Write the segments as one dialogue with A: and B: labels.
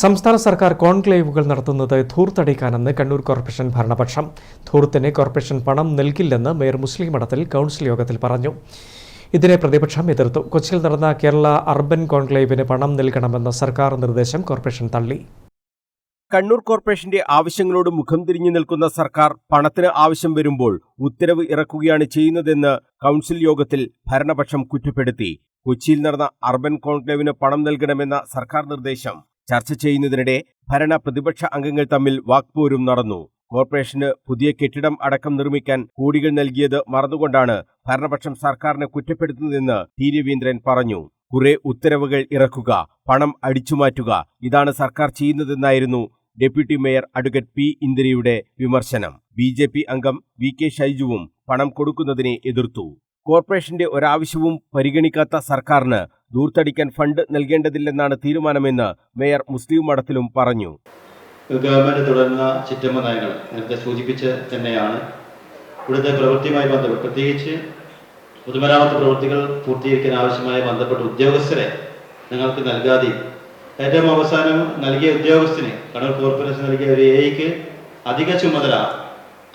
A: സംസ്ഥാന സർക്കാർ കോൺക്ലേവുകൾ നടത്തുന്നത് ധൂർത്തടിക്കാനെന്ന് കണ്ണൂർ കോർപ്പറേഷൻ ഭരണപക്ഷം. ധൂർത്തിന് കോർപ്പറേഷൻ പണം നൽകില്ലെന്ന് മേയർ മുസ്ലിം മഠത്തിൽ കൗൺസിൽ യോഗത്തിൽ പറഞ്ഞു. ഇതിനെ പ്രതിപക്ഷം എതിർത്തു. കൊച്ചിയിൽ നടന്ന കേരള അർബൻ കോൺക്ലേവിന് പണം നൽകണമെന്ന സർക്കാർ നിർദ്ദേശം കോർപ്പറേഷൻ തള്ളി.
B: കണ്ണൂർ കോർപ്പറേഷന്റെ ആവശ്യങ്ങളോട് മുഖം തിരിഞ്ഞു നിൽക്കുന്ന സർക്കാർ പണത്തിന് ആവശ്യം വരുമ്പോൾ ഉത്തരവ് ഇറക്കുകയാണ് ചെയ്യുന്നതെന്ന് കൗൺസിൽ യോഗത്തിൽ ഭരണപക്ഷം കുറ്റപ്പെടുത്തി. കൊച്ചിയിൽ നടന്ന അർബൻ കോൺക്ലേവിന് പണം നൽകണമെന്ന സർക്കാർ നിർദ്ദേശം ചർച്ച ചെയ്യുന്നതിനിടെ ഭരണ പ്രതിപക്ഷ അംഗങ്ങൾ തമ്മിൽ വാക്പോരും നടന്നു. കോർപ്പറേഷന് പുതിയ കെട്ടിടം അടക്കം നിർമ്മിക്കാൻ കോടികൾ നൽകിയത് മറന്നുകൊണ്ടാണ് ഭരണപക്ഷം സർക്കാരിനെ കുറ്റപ്പെടുത്തുന്നതെന്ന് ടി. രവീന്ദ്രൻ പറഞ്ഞു. കുറെ ഉത്തരവുകൾ ഇറക്കുക പണം അടിച്ചുമാറ്റുക ഇതാണ് സർക്കാർ ചെയ്യുന്നതെന്നായിരുന്നു ഡെപ്യൂട്ടി മേയർ അഡ്വക്കേറ്റ് പി. ഇന്ദിരയുടെ വിമർശനം. ബി. ജെ. പി അംഗം വി. കെ. ഷൈജുവും പണം കൊടുക്കുന്നതിനെ എതിർത്തു. കോർപ്പറേഷന്റെ ഒരാവശ്യവും പരിഗണിക്കാത്ത സർക്കാരിന് ദൂർത്തടിക്കാൻ ഫണ്ട് നൽകേണ്ടതില്ലെന്നാണ് തീരുമാനമെന്ന് മേയർ മുസ്ലിം മഠത്തിലും പറഞ്ഞു.
C: ഗവൺമെന്റ് തുടരുന്ന ചിറ്റമ്മ നയങ്ങൾ നേരത്തെ സൂചിപ്പിച്ച് തന്നെയാണ്. ഇവിടുത്തെ പ്രവൃത്തിയുമായി ബന്ധപ്പെട്ട് പ്രത്യേകിച്ച് പൊതുമരാമത്ത് പ്രവൃത്തികൾ പൂർത്തീകരിക്കാൻ ആവശ്യമായി ബന്ധപ്പെട്ട ഉദ്യോഗസ്ഥരെ നിങ്ങൾക്ക് നൽകാതെ ഏറ്റവും അവസാനം നൽകിയ ഉദ്യോഗസ്ഥന് കണ്ണൂർ കോർപ്പറേഷൻ നൽകിയ ഒരു എയ്ക്ക് അധിക ചുമതല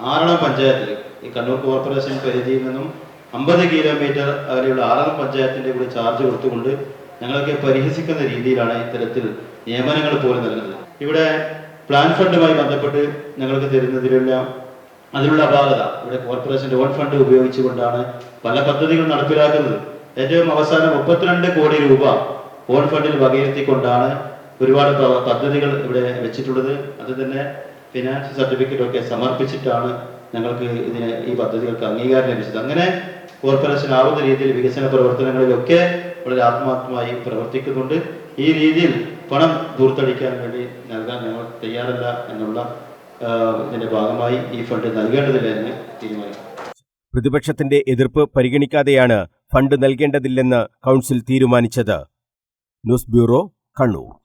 C: ആറളം പഞ്ചായത്തിൽ ഈ കണ്ണൂർ കോർപ്പറേഷൻ പരിധിയിൽ നിന്നും അമ്പത് കിലോമീറ്റർ അകലെയുള്ള ആറാം പഞ്ചായത്തിന്റെ കൂടി ചാർജ് കൊടുത്തുകൊണ്ട് ഞങ്ങളൊക്കെ പരിഹസിക്കുന്ന രീതിയിലാണ് ഇത്തരത്തിൽ നിയമനങ്ങൾ പോലും നൽകുന്നത് ഇവിടെ പ്ലാൻ ഫണ്ടുമായി ബന്ധപ്പെട്ട് ഞങ്ങൾക്ക് തരുന്നതിലുള്ള അതിനുള്ള അപാകത. ഇവിടെ കോർപ്പറേഷന്റെ ഓൺ ഫണ്ട് ഉപയോഗിച്ചുകൊണ്ടാണ് പല പദ്ധതികൾ നടപ്പിലാക്കുന്നത്. ഏറ്റവും അവസാനം മുപ്പത്തിരണ്ട് കോടി രൂപ ഓൺ ഫണ്ടിൽ വകയിരുത്തിക്കൊണ്ടാണ് ഒരുപാട് പദ്ധതികൾ ഇവിടെ വെച്ചിട്ടുള്ളത്. അത് തന്നെ ഫിനാൻഷ്യൽ സർട്ടിഫിക്കറ്റ് ഒക്കെ സമർപ്പിച്ചിട്ടാണ് ഞങ്ങൾക്ക് ഇതിന് ഈ പദ്ധതികൾക്ക് അംഗീകാരം ലഭിച്ചത്. അങ്ങനെ കോർപ്പറേഷൻ ആവുന്ന രീതിയിൽ വികസന പ്രവർത്തനങ്ങളിലൊക്കെ വളരെ ആത്മാർത്ഥമായി പ്രവർത്തിക്കുന്നുണ്ട്. ഈ രീതിയിൽ പണം ദൂർത്തടിക്കാൻ വേണ്ടി നൽകാൻ ഞങ്ങൾ തയ്യാറല്ല എന്നുള്ള ഇതിന്റെ ഭാഗമായി ഈ ഫണ്ട് നൽകേണ്ടതില്ല എന്ന് തീരുമാനിക്കും
B: പ്രതിപക്ഷത്തിന്റെ എതിർപ്പ് പരിഗണിക്കാതെയാണ് ഫണ്ട് നൽകേണ്ടതില്ലെന്ന് കൗൺസിൽ തീരുമാനിച്ചത്. News bureau Kannur.